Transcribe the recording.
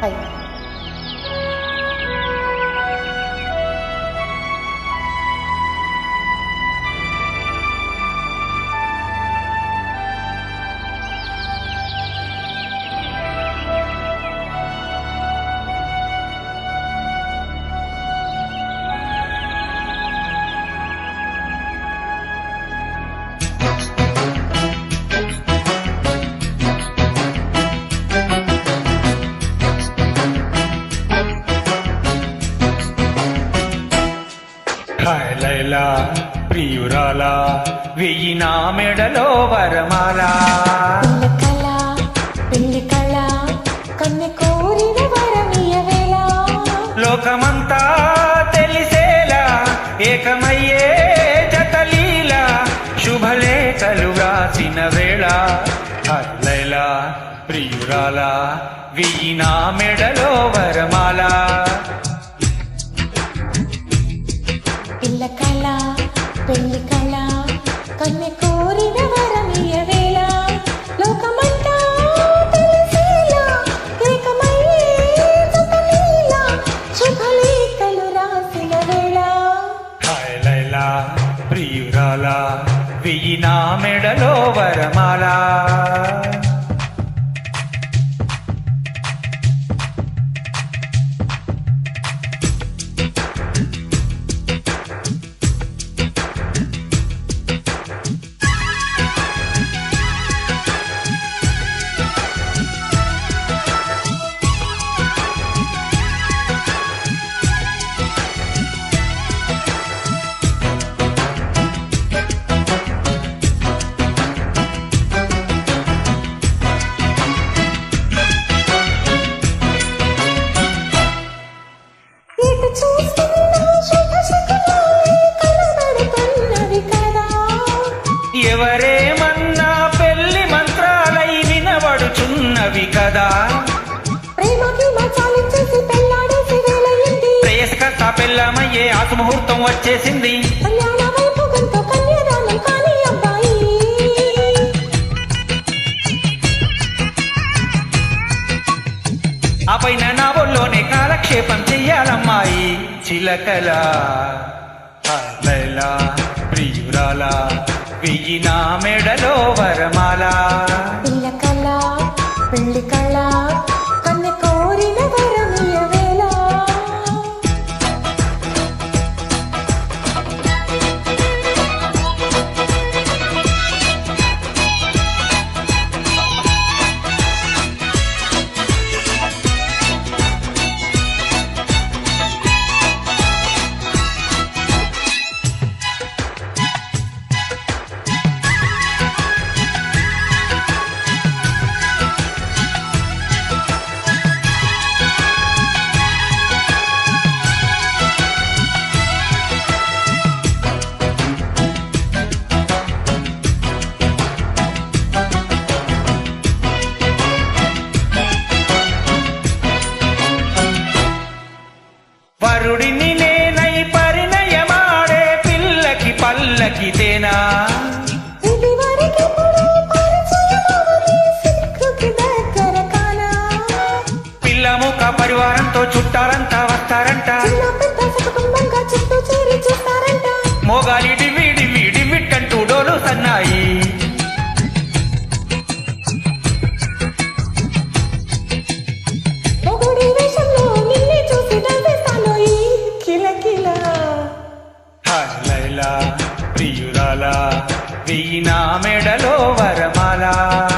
Hi Laila ప్రియురాలా వెయ్యి నా మెడలో వరమాలా. లోకమంతా తెలిసేలా ఏకమయ్యే జతలీల శుభలేఖలు రాసిన వేళ. ప్రియురాలా నా మెడలో వరమాలా. పెళ్ళి కళ కన్నె కోరిన వరమియవేళ లోకమంతా తెలిసేలా ఏకమయ్యే జతలీల శుభలేఖలు రాసిన వేళ. హాయ్ లైలా ప్రియురాలా వెయ్యి నా మెడలో వరమాలా. పెళ్ళమయ్యే ఆసు ముహూర్తం వచ్చేసింది ఆ పైన నా ఒళ్ళోనే కాలక్షేపం చెయ్యాలమ్మాయి. చిలకల ప్రియురాలా వెయ్యి నా మెడలో వరమాలా. கருடி వెయ్యి నా మెడలో వరమాలా.